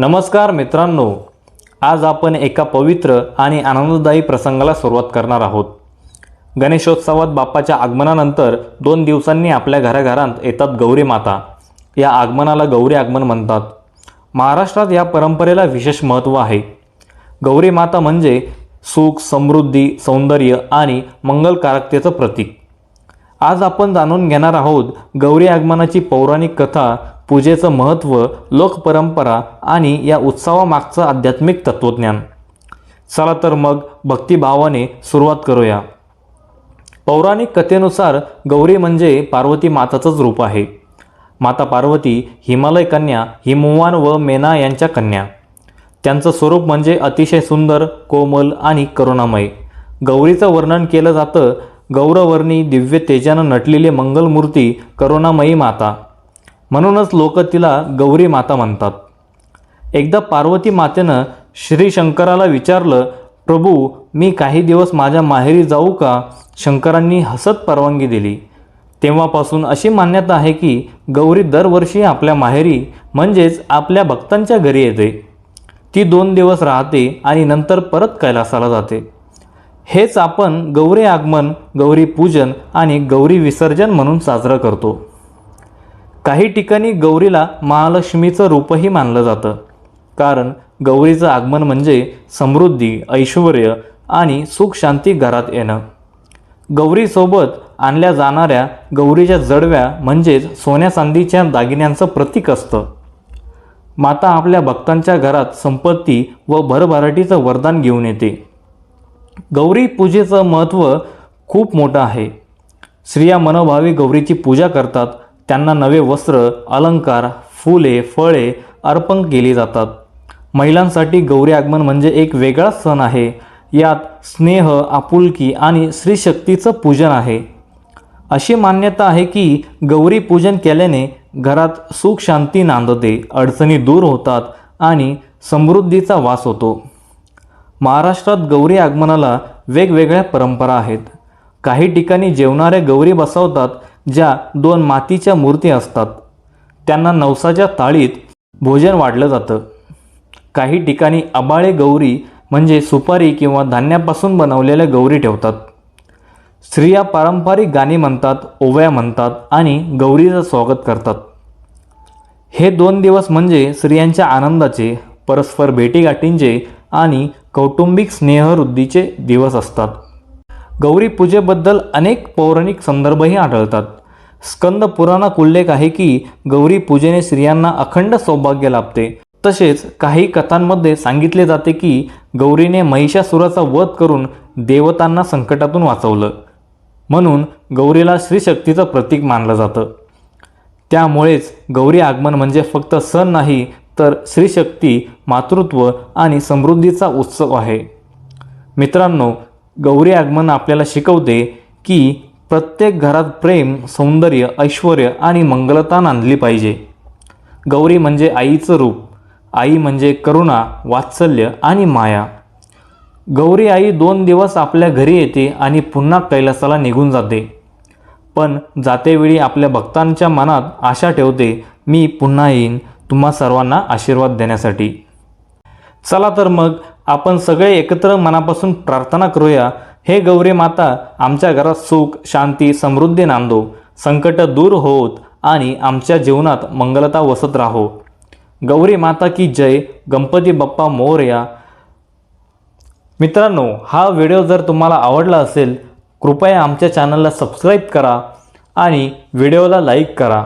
नमस्कार मित्रांनो आज आपण एका पवित्र आणि आनंददायी प्रसंगाला सुरुवात करणार आहोत. गणेशोत्सवात बाप्पाच्या आगमनानंतर दोन दिवसांनी आपल्या घराघरांत येतात गौरी माता. या आगमनाला गौरी आगमन म्हणतात. महाराष्ट्रात या परंपरेला विशेष महत्त्व आहे. गौरी माता म्हणजे सुख समृद्धी सौंदर्य आणि मंगलकारकतेचं प्रतीक. आज आपण जाणून घेणार आहोत गौरी आगमनाची पौराणिक कथा पूजेचं महत्त्व लोकपरंपरा आणि या उत्सवामागचं आध्यात्मिक तत्त्वज्ञान. चला तर मग भक्तिभावाने सुरुवात करूया. पौराणिक कथेनुसार गौरी म्हणजे पार्वती माताचंच रूप आहे. माता पार्वती हिमालय कन्या हिमवान व मेना यांच्या कन्या. त्यांचं स्वरूप म्हणजे अतिशय सुंदर कोमल आणि करुणामय. गौरीचं वर्णन केलं जातं गौरवर्णी दिव्य तेजानं नटलेली मंगलमूर्ती करुणामयी माता. म्हणूनच लोक तिला गौरी माता म्हणतात. एकदा पार्वती मातेनं श्री शंकराला विचारलं प्रभू मी काही दिवस माझ्या माहेरी जाऊ का? शंकरांनी हसत परवानगी दिली. तेव्हापासून अशी मान्यता आहे की गौरी दरवर्षी आपल्या माहेरी म्हणजेच आपल्या भक्तांच्या घरी येते. ती दोन दिवस राहते आणि नंतर परत कैलासाला जाते. हेच आपण गौरी आगमन गौरी पूजन आणि गौरी विसर्जन म्हणून साजरं करतो. काही ठिकाणी गौरीला महालक्ष्मीचं रूपही मानलं जातं. कारण गौरीचं आगमन म्हणजे समृद्धी ऐश्वर आणि सुख शांती घरात येणं. गौरीसोबत आणल्या जाणाऱ्या गौरीच्या जडव्या म्हणजेच सोन्या चांदीच्या दागिन्यांचं प्रतीक असतं. माता आपल्या भक्तांच्या घरात संपत्ती व भरभराटीचं वरदान घेऊन येते. गौरी पूजेचं महत्त्व खूप मोठं आहे. स्त्रिया मनोभावी गौरीची पूजा करतात त्यांना नवे वस्त्र अलंकार फुले फळे अर्पण केली जातात. महिलांसाठी गौरी आगमन म्हणजे एक वेगळाच सण आहे. यात स्नेह आपुलकी आणि स्त्रीशक्तीचं पूजन आहे. अशी मान्यता आहे की गौरी पूजन केल्याने घरात सुख शांती नांदते अडचणी दूर होतात आणि समृद्धीचा वास होतो. महाराष्ट्रात गौरी आगमनाला वेगवेगळ्या परंपरा आहेत. काही ठिकाणी जेवणाऱ्या गौरी बसवतात ज्या दोन मातीच्या मूर्ती असतात त्यांना नवसाच्या थाळीत भोजन वाढलं जातं. काही ठिकाणी आबाळे गौरी म्हणजे सुपारी किंवा धान्यापासून बनवलेल्या गौरी ठेवतात. स्त्रिया पारंपरिक गाणी म्हणतात ओव्या म्हणतात आणि गौरीचं स्वागत करतात. हे दोन दिवस म्हणजे स्त्रियांच्या आनंदाचे परस्पर भेटीगाठींचे आणि कौटुंबिक स्नेहवृद्धीचे दिवस असतात. गौरी पूजेबद्दल अनेक पौराणिक संदर्भही आढळतात. स्कंद पुराणात उल्लेख आहे की गौरी पूजेने स्त्रियांना अखंड सौभाग्य लाभते. तसेच काही कथांमध्ये सांगितले जाते की गौरीने महिषासुराचा वध करून देवतांना संकटातून वाचवलं. म्हणून गौरीला स्त्रीशक्तीचं प्रतीक मानलं जातं. त्यामुळेच गौरी आगमन म्हणजे फक्त सण नाही तर स्त्रीशक्ती मातृत्व आणि समृद्धीचा उत्सव आहे. मित्रांनो गौरी आगमन आपल्याला शिकवते की प्रत्येक घरात प्रेम सौंदर्य ऐश्वर आणि मंगलता नांदली पाहिजे. गौरी म्हणजे आईचं रूप आई म्हणजे करुणा वात्सल्य आणि माया. गौरी आई दोन दिवस आपल्या घरी येते आणि पुन्हा कैलासाला निघून जाते. पण जातेवेळी आपल्या भक्तांच्या मनात आशा ठेवते मी पुन्हा येईन तुम्हा सर्वांना आशीर्वाद देण्यासाठी. चला तर मग आपण सगळे एकत्र मनापासून प्रार्थना करूया. हे गौरी माता आमच्या घरात सुख शांती समृद्धी नांदो. संकट दूर होत आणि आमच्या जीवनात मंगलता वसत राहो. गौरी माता की जय. गणपती बाप्पा मोरया. मित्रांनो हा व्हिडिओ जर तुम्हाला आवडला असेल कृपया आमच्या चॅनलला सबस्क्राईब करा आणि व्हिडिओला लाईक करा.